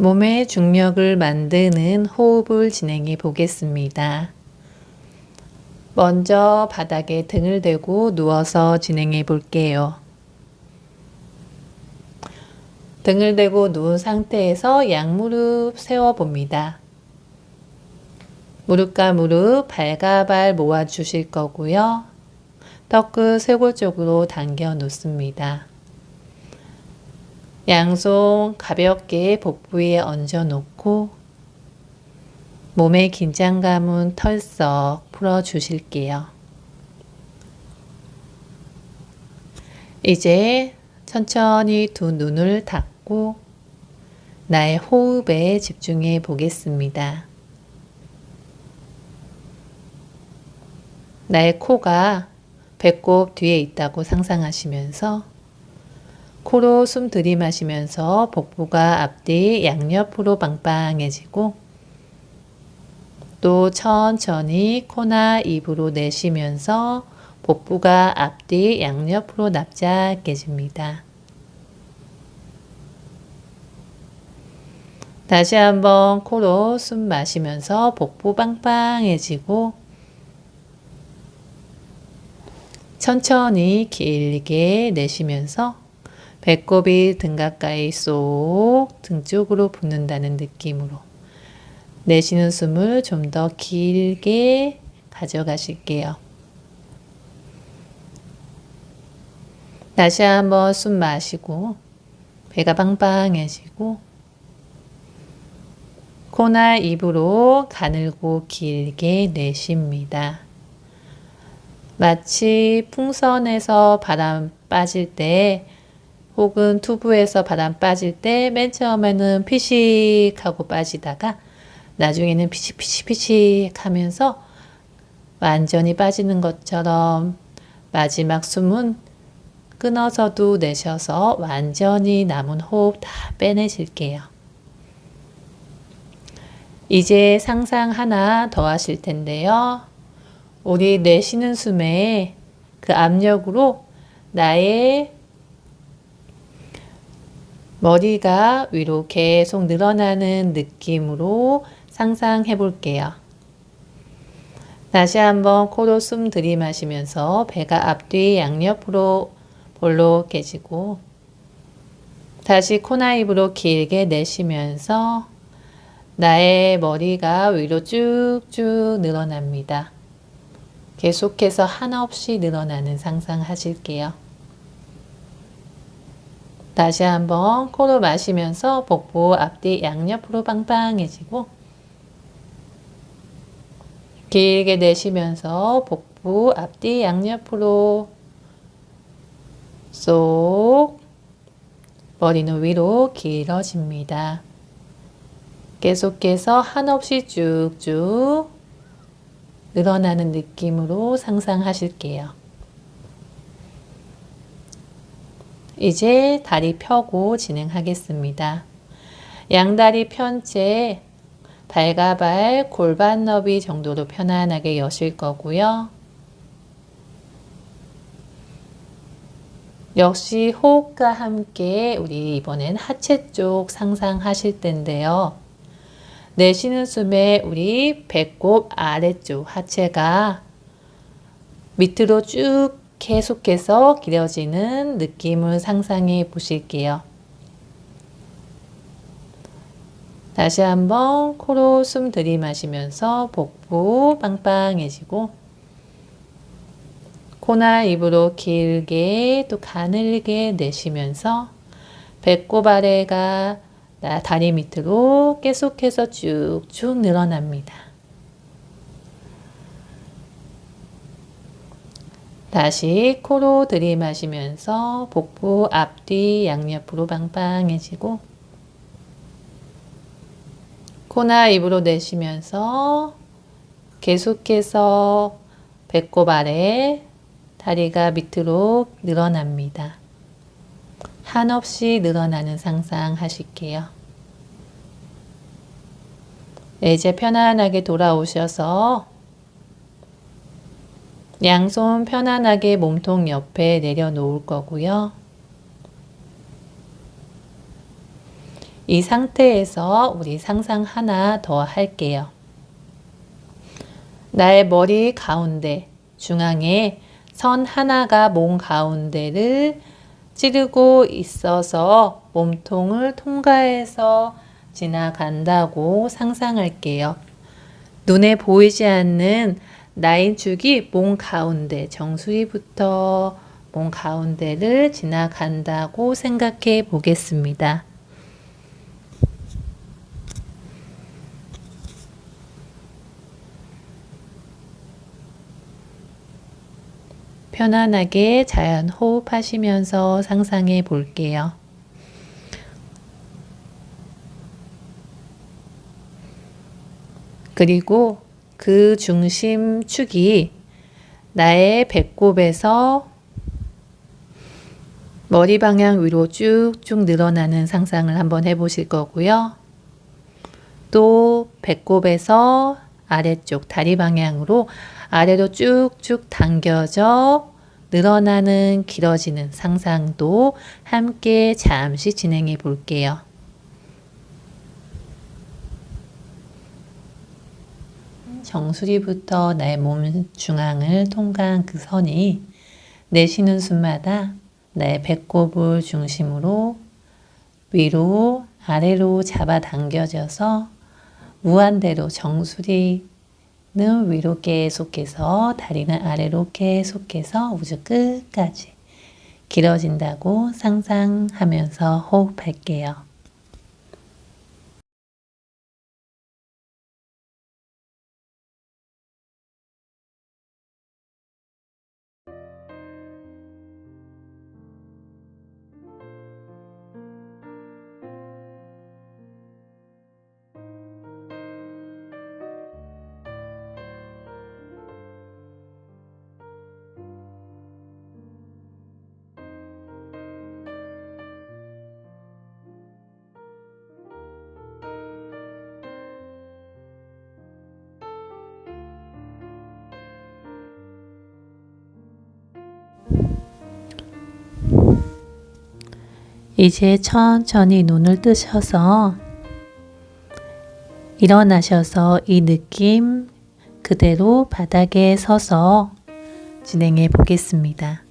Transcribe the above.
몸의 중력을 만드는 호흡을 진행해 보겠습니다. 먼저 바닥에 등을 대고 누워서 진행해 볼게요. 등을 대고 누운 상태에서 양무릎 세워 봅니다. 무릎과 무릎, 발과 발 모아 주실 거고요. 턱끝 쇄골 쪽으로 당겨 놓습니다. 양손 가볍게 복부 위에 얹어 놓고 몸의 긴장감은 털썩 풀어 주실게요. 이제 천천히 두 눈을 닫고 나의 호흡에 집중해 보겠습니다. 나의 코가 배꼽 뒤에 있다고 상상하시면서 코로 숨 들이마시면서 복부가 앞뒤 양옆으로 빵빵해지고 또 천천히 코나 입으로 내쉬면서 복부가 앞뒤 양옆으로 납작해집니다. 다시 한번 코로 숨 마시면서 복부 빵빵해지고 천천히 길게 내쉬면서 배꼽이 등 가까이 쏙 등 쪽으로 붙는다는 느낌으로 내쉬는 숨을 좀 더 길게 가져가실게요. 다시 한번 숨 마시고 배가 빵빵해지고 코나 입으로 가늘고 길게 내쉽니다. 마치 풍선에서 바람 빠질 때 혹은 투부에서 바람 빠질 때 맨 처음에는 피식하고 빠지다가 나중에는 피식피식피식 하면서 완전히 빠지는 것처럼 마지막 숨은 끊어서도 내셔서 완전히 남은 호흡 다 빼내실게요. 이제 상상 하나 더 하실 텐데요. 우리 내쉬는 숨에 그 압력으로 나의 머리가 위로 계속 늘어나는 느낌으로 상상해 볼게요. 다시 한번 코로 숨 들이마시면서 배가 앞뒤 양옆으로 볼록해지고 다시 코나 입으로 길게 내쉬면서 나의 머리가 위로 쭉쭉 늘어납니다. 계속해서 하나 없이 늘어나는 상상 하실게요. 다시 한번 코로 마시면서 복부 앞뒤 양옆으로 빵빵해지고 길게 내쉬면서 복부 앞뒤 양옆으로 쏙 머리는 위로 길어집니다. 계속해서 한없이 쭉쭉 늘어나는 느낌으로 상상하실게요. 이제 다리 펴고 진행하겠습니다. 양다리 편 채 발과 발 골반 너비 정도로 편안하게 여실 거고요. 역시 호흡과 함께 우리 이번엔 하체 쪽 상상하실 텐데요. 내쉬는 숨에 우리 배꼽 아래쪽 하체가 밑으로 쭉 계속해서 길어지는 느낌을 상상해 보실게요. 다시 한번 코로 숨 들이마시면서 복부 빵빵해지고 코나 입으로 길게 또 가늘게 내쉬면서 배꼽 아래가 다리 밑으로 계속해서 쭉쭉 늘어납니다. 다시 코로 들이마시면서 복부 앞뒤 양옆으로 빵빵해지고 코나 입으로 내쉬면서 계속해서 배꼽 아래 다리가 밑으로 늘어납니다. 한없이 늘어나는 상상 하실게요. 이제 편안하게 돌아오셔서 양손 편안하게 몸통 옆에 내려놓을 거고요. 이 상태에서 우리 상상 하나 더 할게요. 나의 머리 가운데 중앙에 선 하나가 몸 가운데를 찌르고 있어서 몸통을 통과해서 지나간다고 상상할게요. 눈에 보이지 않는 라인축이 몸 가운데 정수리부터 몸 가운데를 지나간다고 생각해 보겠습니다. 편안하게 자연 호흡하시면서 상상해 볼게요. 그리고 그 중심축이 나의 배꼽에서 머리 방향 위로 쭉쭉 늘어나는 상상을 한번 해보실 거고요. 또 배꼽에서 아래쪽 다리 방향으로 아래로 쭉쭉 당겨져 늘어나는 길어지는 상상도 함께 잠시 진행해 볼게요. 정수리부터 나의 몸 중앙을 통과한 그 선이 내쉬는 숨마다 나의 배꼽을 중심으로 위로 아래로 잡아당겨져서 무한대로 정수리는 위로 계속해서 다리는 아래로 계속해서 우주 끝까지 길어진다고 상상하면서 호흡할게요. 이제 천천히 눈을 뜨셔서 일어나셔서 이 느낌 그대로 바닥에 서서 진행해 보겠습니다.